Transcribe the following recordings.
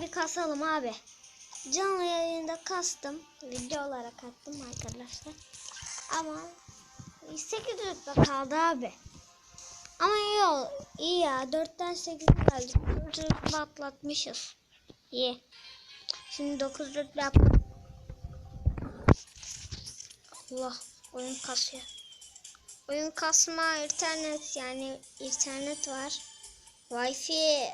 bir kasalım abi. Canlı yayında kastım. Video olarak attım arkadaşlar. Ama 8 rütbe kaldı abi. Ama iyi, ol, iyi ya. 4'ten 8 geldik. 4 rütbe atlatmışız. İyi. Şimdi 9 rütbe yap. Allah oyun kasıyor. Oyun kasma internet yani internet var. Wi-Fi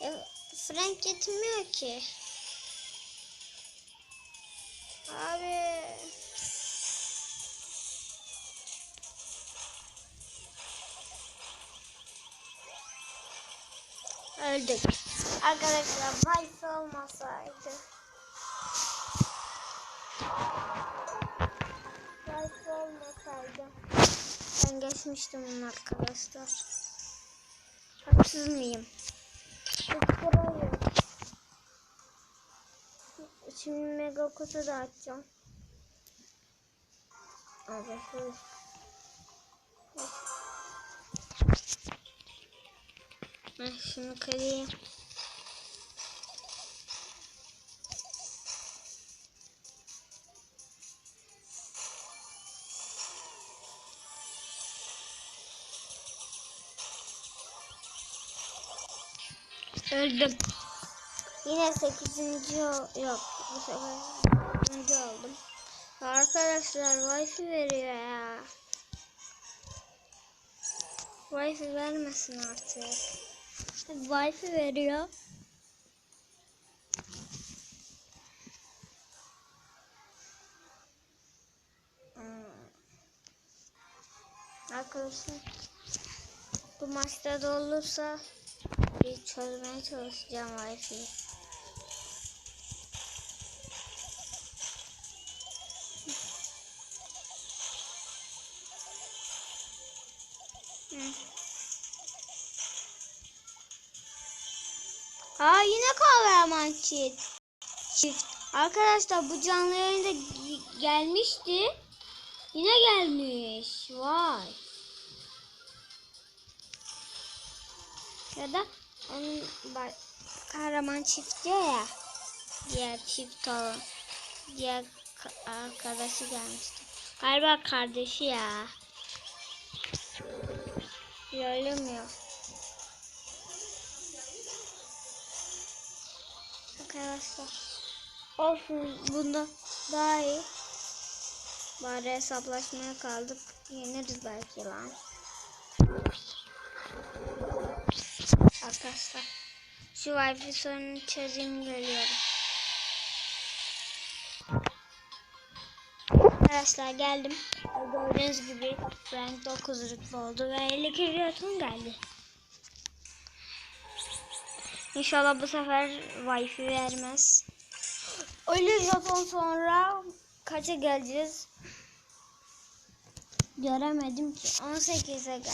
e, Frank yetmiyor ki. Abi. Öldük. Arkadaşlar Wi-Fi olmasaydı. Wi-Fi olmasaydı. Ben geçmiştim onu arkadaşlar. Haksız mıyım? Tutturayım. Şimdi mega kutu da açacağım. Abi. Heh, şunu kırayım. Öldüm. Yine 8. yok. Bu sefer 9. oldum. Arkadaşlar wifi veriyor ya. Wifi vermesin artık. Wifi veriyor. Hmm. Arkadaşlar bu maçta da olursa bir çözmeye çalışacağım Wi-Fi'yi. Aa yine kahraman çift. Çift. Arkadaşlar bu canlı yayında ge- gelmişti. Yine gelmiş. Vay. Ya da onun ba- kahraman çift diyor ya. Diğer çift olan. Diğer ka- arkadaşı gelmişti. Galiba kardeşi ya. Söylemiyor. Arkadaşlar. Olsun bunda daha iyi. Bari hesaplaşmaya kaldık. Yeniriz belki lan. Arkadaşlar. Şu wifi sorununu çözeyim geliyorum. Arkadaşlar geldim. Gördüğünüz gibi rank 9 rütbe oldu ve 50 kilotun geldi. İnşallah bu sefer wifi vermez. 50 jeton sonra kaça geleceğiz? Göremedim ki. 18'e geldi.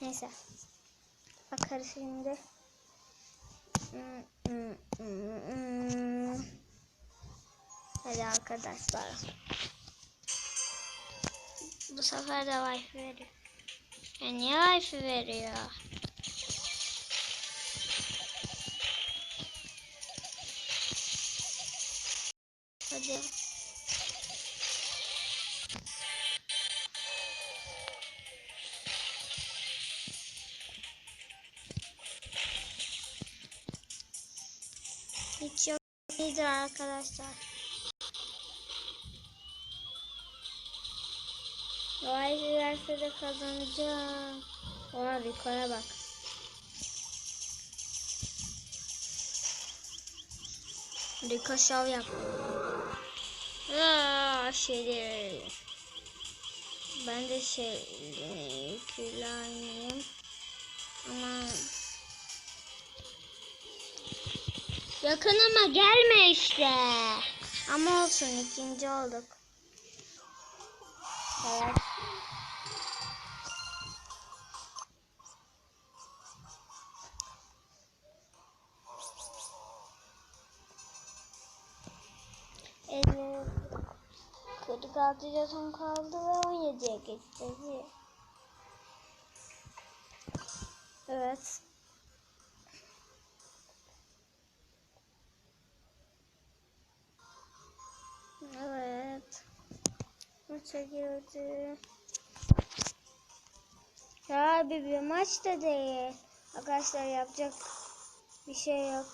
Neyse. Bakarız şimdi. Hadi arkadaşlar. Bu sefer de wifi veriyor. Ya niye wifi veriyor? Hadi. İyidir arkadaşlar. Vay verse de kazanacağım. Oha yukarı bak. Rika şov yap. Aa, şeyleri. Ben de şey kullanayım. Ama yakınıma gelme işte. Ama olsun ikinci olduk. Evet. Evet. 46 jeton kaldı ve 17'ye geçti. Evet. Maça girdi. Ya abi bir maç da değil. Arkadaşlar yapacak bir şey yok.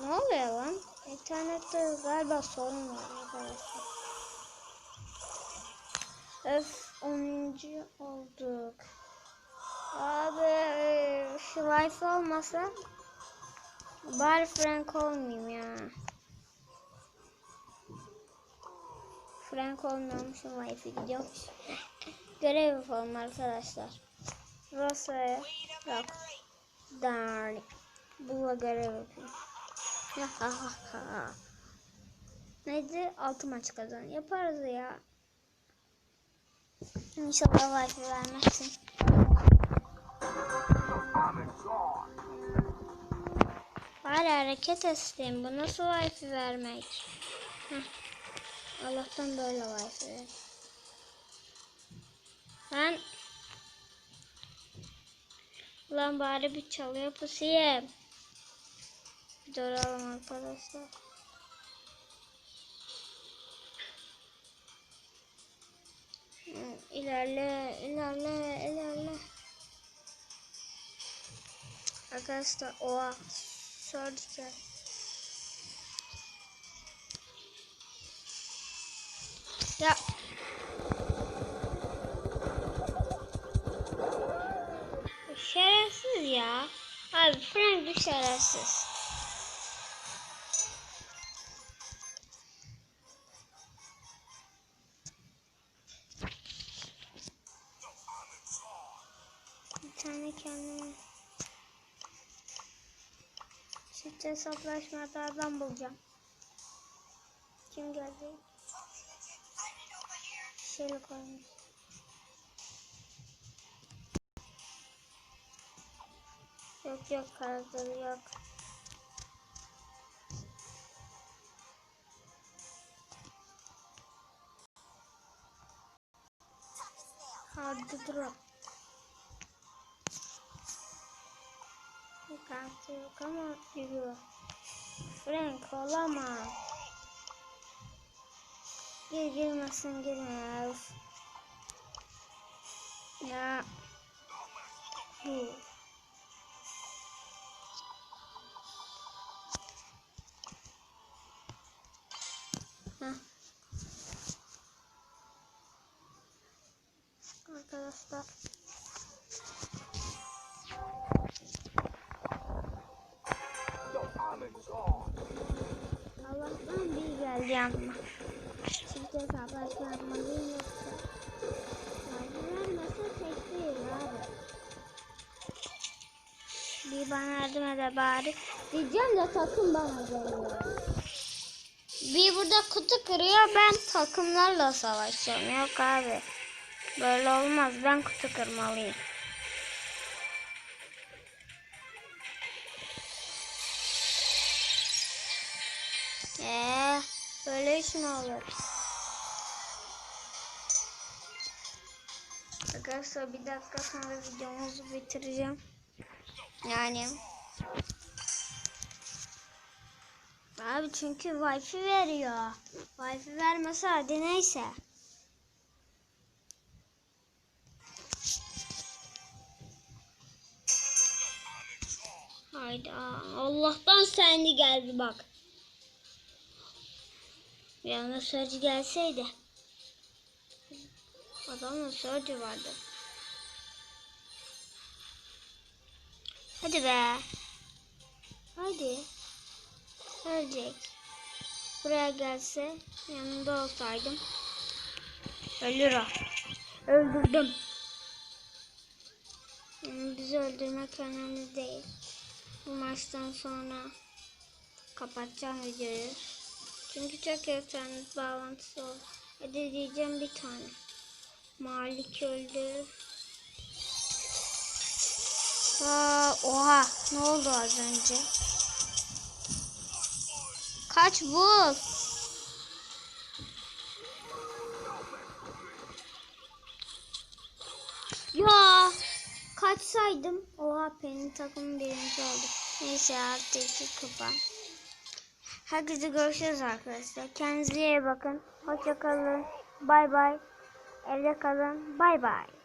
Ne oluyor lan? İnternette galiba sorun var arkadaşlar. Öf 10. olduk. Abi şu wifi olmasa bari Frank olmayayım ya. Frank olmuyormuşum wifi gidiyormuş. Görev yapalım arkadaşlar. Rosa'ya yok. Darn. Bula görev yapayım. Neydi? Altı maç kazan. Yaparız ya. İnşallah wifi vermezsin. Bari hareket etsin. Bu nasıl wifi vermek? Heh. Allah'tan böyle ver. Ben Lan bari bir çalıyor pusayım. Bir duralım arkadaşlar. İlerle, ilerle, ilerle. Arkadaşlar oha. Ya şerefsiz ya. Abi Frank bir şerefsiz. Bir tane kendime çift hesaplaşmalardan bulacağım. Kim geldi? Şöyle koymuş. Yok yok karakteri yok. Hadi drop. Karakteri yok ama yürüyor. Frank olamaz. Gir girmesin girme ya. Üf. Ya. Bu. Heh. Arkadaşlar. Allah'tan bir geldi yanıma. Yapmalıyım yoksa. Vermese tek değil abi. Bir bana yardım ede bari. Diyeceğim de takım bana geliyor. Bir burada kutu kırıyor ben takımlarla savaşıyorum. Yok abi. Böyle olmaz. Ben kutu kırmalıyım. Eee böyle iş mi olur? Arkadaşlar bir dakika sonra videomuzu bitireceğim. Yani Abi çünkü wifi veriyor. Wifi vermese hadi neyse. Hayda. Allah'tan sendi geldi bak. Bir anda sörcü gelseydi. Adamın sörcü vardı. Hadi be. Hadi. Ölecek. Buraya gelse yanında olsaydım. Ölür o. Öldürdüm. Yani bizi öldürmek önemli değil. Bu maçtan sonra kapatacağım videoyu. Çünkü çok internet bağlantısı oldu. Hadi diyeceğim bir tane. Malik öldü. Aa, oha ne oldu az önce? Kaç bul. Ya kaçsaydım. Oha benim takımım birinci oldu. Neyse artık iki kupa. Herkese görüşürüz arkadaşlar. Kendinize iyi bakın. Hoşça kalın. Bay bay. Evde kalın. Bay bay.